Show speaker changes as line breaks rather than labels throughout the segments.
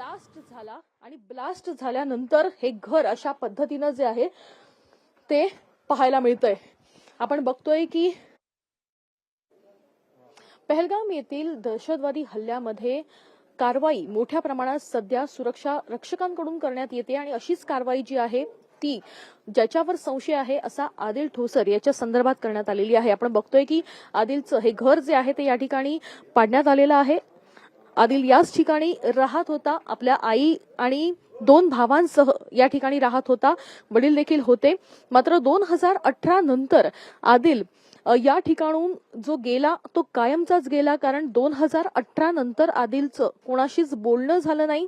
Blast झाला आणि blast झाल्यानंतर हे घर अशा पद्धतीनं जे आहे ते पाहायला मिळतंय. आपण बघतोय की पहलगाम येथील दहशतवादी हल्ल्यामध्ये कारवाई मोठ्या प्रमाणात सध्या सुरक्षा रक्षकांकडून करण्यात येते आणि अशीच कारवाई जी आहे ती ज्याच्यावर संशय आहे असा आदिल ठोसर याच्या संदर्भात करण्यात आलेली आहे. आपण बघतोय की आदिलचं हे घर जे आहे ते या ठिकाणी पाडण्यात आलेलं आहे. आदिल याच ठिकाणी राहत होता. आपल्या आई आणि दोन भावांसह या ठिकाणी राहत होता. वडील देखील होते. मात्र दोन हजार अठरा नंतर आदिल या ठिकाणून जो गेला तो कायमचाच गेला. कारण दोन हजार अठरा नंतर आदिलचं कोणाशीच बोलणं झालं नाही.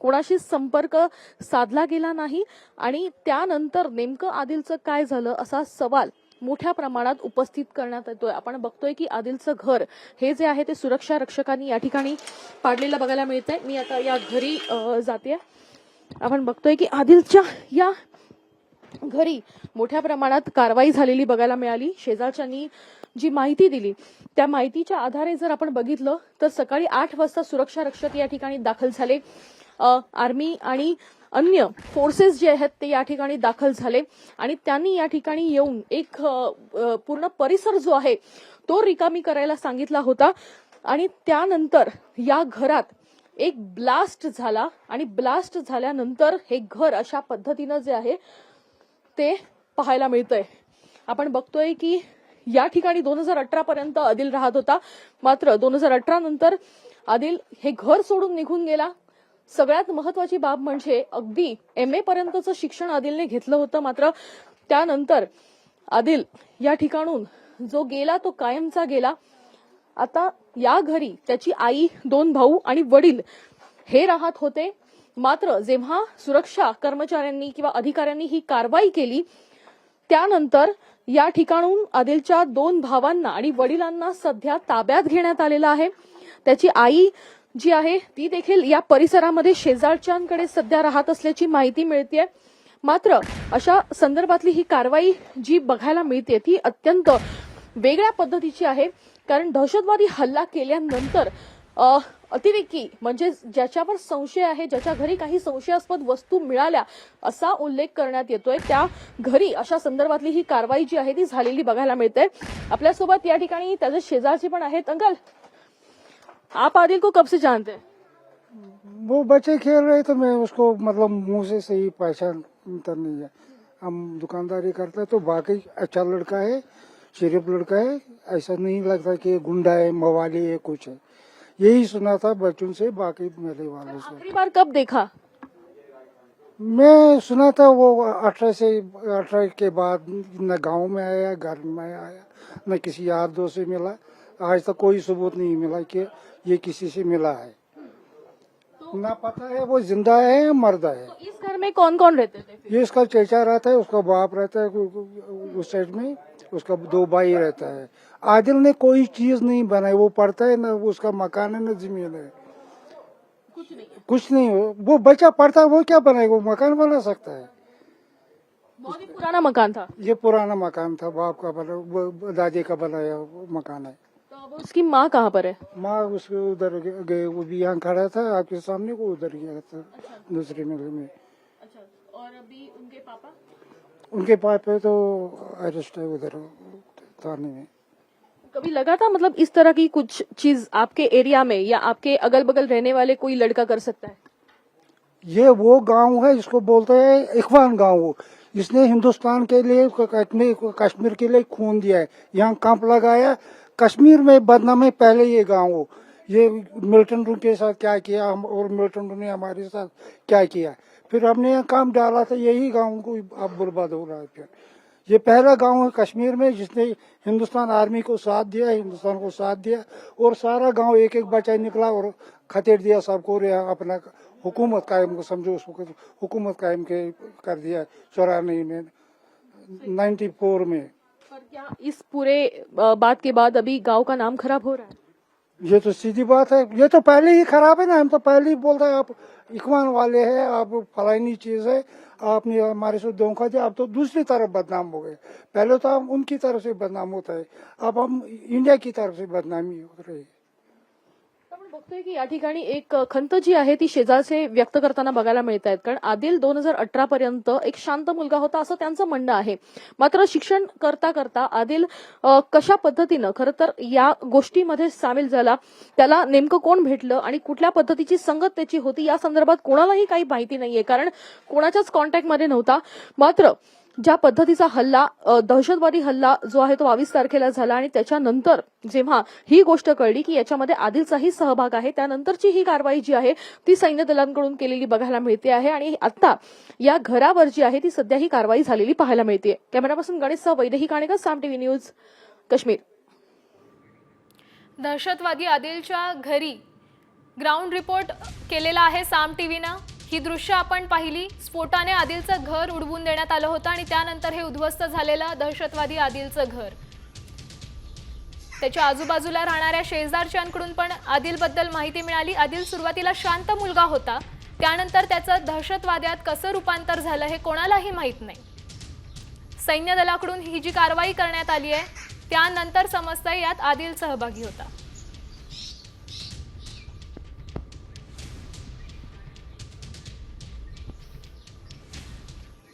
कोणाशीच संपर्क साधला गेला नाही. आणि त्यानंतर नेमकं आदिलचं काय झालं असा सवाल मोठ्या प्रमाणात उपस्थित करण्यात येतोय. आपण बघतोय की आदिलचं घर हे जे आहे ते सुरक्षा रक्षकांनी या ठिकाणी पाडलेलं बघायला मिळतंय. मी आता या घरी जाते. आपण बघतोय की आदिलच्या या घरी मोठ्या प्रमाणात कारवाई झालेली बघायला मिळाली. शेजारच्यांनी जी माहिती दिली त्या माहितीच्या आधारे जर आपण बघितलं तर सकाळी आठ वाजता सुरक्षा रक्षक या ठिकाणी दाखल झाले. आर्मी आणि अन्य फोर्सेस जे आहेत ते या ठिकाणी दाखल झाले. आणि त्यांनी या ठिकाणी येऊन एक पूर्ण परिसर जो आहे तो रिकामी करायला सांगितला होता. आणि त्यानंतर या घरात एक ब्लास्ट झाला. आणि ब्लास्ट झाल्यानंतर हे घर अशा पद्धतीनं जे आहे ते पाहायला मिळतंय. आपण बघतोय की या ठिकाणी दोन हजार अठरा पर्यंत आदिल राहत होता. मात्र दोन हजार अठरा नंतर आदिल हे घर सोडून निघून गेला. सगळ्यात महत्वाची बाब म्हणजे अगदी एम ए पर्यंतचं शिक्षण आदिलने घेतलं होतं मात्र त्यानंतर आदिल या ठिकाणून जो गेला तो कायमचा गेला. आता या घरी त्याची आई दोन भाऊ आणि वडील हे राहत होते. मात्र जेव्हा सुरक्षा कर्मचाऱ्यांनी किंवा अधिकाऱ्यांनी ही कारवाई केली त्यानंतर या ठिकाणून आदिलच्या दोन भावांना आणि वडिलांना सध्या ताब्यात घेण्यात आलेला आहे. त्याची आई जी आहे ती देखील या परिसरामध्ये शेजारच्यांकडे सध्या राहत असल्याची माहिती मिळते मात्र अशा संदर्भातली ही कारवाई जी बघायला मिळते ती अत्यंत वेगळ्या पद्धतीची आहे. कारण दहशतवादी हल्ला केल्यानंतर अतिरेकी म्हणजे ज्याच्यावर संशय आहे ज्याच्या घरी काही संशयास्पद वस्तू मिळाल्या असा उल्लेख करण्यात येतोय. त्या घरी अशा संदर्भातली ही कारवाई जी आहे ती झालेली बघायला मिळते. आपल्यासोबत या ठिकाणी त्याचे शेजारचे पण आहेत. अंकल आप आदिल को कब से जानते हैं?
वो बच्चे खेल रहे तो मैं उसको मतलब मुँह से सही पहचानता नहीं है। हम दुकानदारी करते हैं तो बाकी अच्छा लड़का है शरीफ लड़का है। ऐसा नहीं लगता कि गुंडा है मवाली है कुछ है। यही सुना था बच्चों से बाकी मेरे वालों से।
आखिरी बार कब देखा?
मैं सुना था वो अठारह से अठारह के बाद न गाँव में आया घर में आया न किसी यार दोस्त से मिला। आज तक कोई सबूत नहीं मिला कि ये किसी से मिला है। तो ना पता है वो ज़िंदा है या मर्दा है।
तो इस घर में कौन कौन रहते थे?
ये उसका चेचा रहता है उसका बाप रहता है उस साइड में उसका दो भाई रहता है। आदिल ने कोई चीज़ नहीं बनाई वो पढ़ता है ना उसका मकान है ना ज़मीन है।
कुछ नहीं
कुछ नहीं हो वो बच्चा पढ़ता है वो क्या बनाएगा वो मकान बना सकता है।
बहुत ही पुराना मकान था।
ये पुराना मकान था बाप का बना दादी का बनाया मकान है।
अब उसकी माँ कहाँ पर है?
माँ उसके उधर गए वो भी यहाँ खड़ा था आपके सामने को उधर गया था अच्छा। दूसरे महल में।
अच्छा और अभी उनके पापा?
उनके पापा तो अरेस्ट है उधर थाने में।
कभी लगा था मतलब इस तरह की कुछ चीज़ आपके एरिया में या आपके अगल बगल रहने वाले कोई लड़का कर सकता है?
ये वो गाँव है जिसको बोलते हैं इखवान गाँव। इसने हिंदुस्तान के लिए कश्मीर के लिए खून दिया है। यहाँ कैंप लगाया कश्मीर में बदनाम है पहले ये गाँव ये मिल्टन रू के साथ क्या किया, हम और मिल्टन रू ने हमारे साथ क्या किया। फिर हमने यहाँ काम डाला था, यही गाँव को अब बर्बाद हो रहा है ये पहला गाँव है कश्मीर में, जिसने हिंदुस्तान आर्मी को साथ दिया, हिंदुस्तान को साथ दिया और सारा गाँव एक एक बच्चा निकला और खतेड़ दिया सबको अपना हुकूमत कायम को समझो, उसको हुकूमत कायम के कर दिया चौरानवे में, नाइन्टी फोर में।
पर क्या इस पूरे बात के बाद अभी गाँव का नाम खराब हो रहा है?
ये तो सीधी बात है। ये तो पहले ही खराब है ना। हम तो पहले ही बोलते हैं, आप इकमान वाले हैं, आप फलाइनी चीज़ है, आपने हमारे से धोखा दिया। आप तो दूसरी तरफ़ बदनाम हो गए। पहले तो हम उनकी तरफ़ से बदनाम होता है। अब हम इंडिया की तरफ़ से बदनामी हो रही है।
बघतोय की या ठिकाणी एक खंत जी आहे ती शेजारचे व्यक्त करताना बघायला मिळत आहेत कारण आदिल दोन हजार अठरा पर्यंत एक शांत मुलगा होता असं त्यांचं म्हणणं आहे. मात्र शिक्षण करता करता आदिल कशा पद्धतीनं खरं तर या गोष्टीमध्ये सामील झाला त्याला नेमकं कोण भेटलं आणि कुठल्या पद्धतीची संगत त्याची होती या संदर्भात कोणालाही काही माहिती नाहीये. कारण कोणाच्याच कॉन्टॅक्टमध्ये नव्हता. मात्र ज्या पद्धतीचा हल्ला दहशतवादी हल्ला जो आहे तो बावीस तारखेला झाला आणि त्याच्यानंतर जेव्हा ही गोष्ट कळली की याच्यामध्ये आदिलचाही सहभाग आहे त्यानंतरची ही कारवाई जी आहे ती सैन्य दलांकडून केलेली बघायला मिळते आहे आणि आता या घरावर जी आहे ती सध्या ही कारवाई झालेली पाहायला मिळते. कॅमेरापासून गणेशसह वैदही काणेकर साम टीव्ही न्यूज काश्मीर.
दहशतवादी आदिलच्या घरी ग्राउंड रिपोर्ट केलेला आहे साम टीव्हीनं. ही दृश्य आपण पाहिली. स्फोटाने आदिलचं घर उडवून देण्यात आलं होतं आणि त्यानंतर हे उद्ध्वस्त झालेलं दहशतवादी आदिलचं घर. त्याच्या आजूबाजूला राहणाऱ्या शेजारच्यांकडून पण आदिलबद्दल माहिती मिळाली. आदिल सुरुवातीला शांत मुलगा होता. त्यानंतर त्याचं दहशतवाद्यात कसं रूपांतर झालं हे कोणालाही माहीत नाही. सैन्य दलाकडून ही जी कारवाई करण्यात आली आहे त्यानंतर समजतंय यात आदिल सहभागी होता.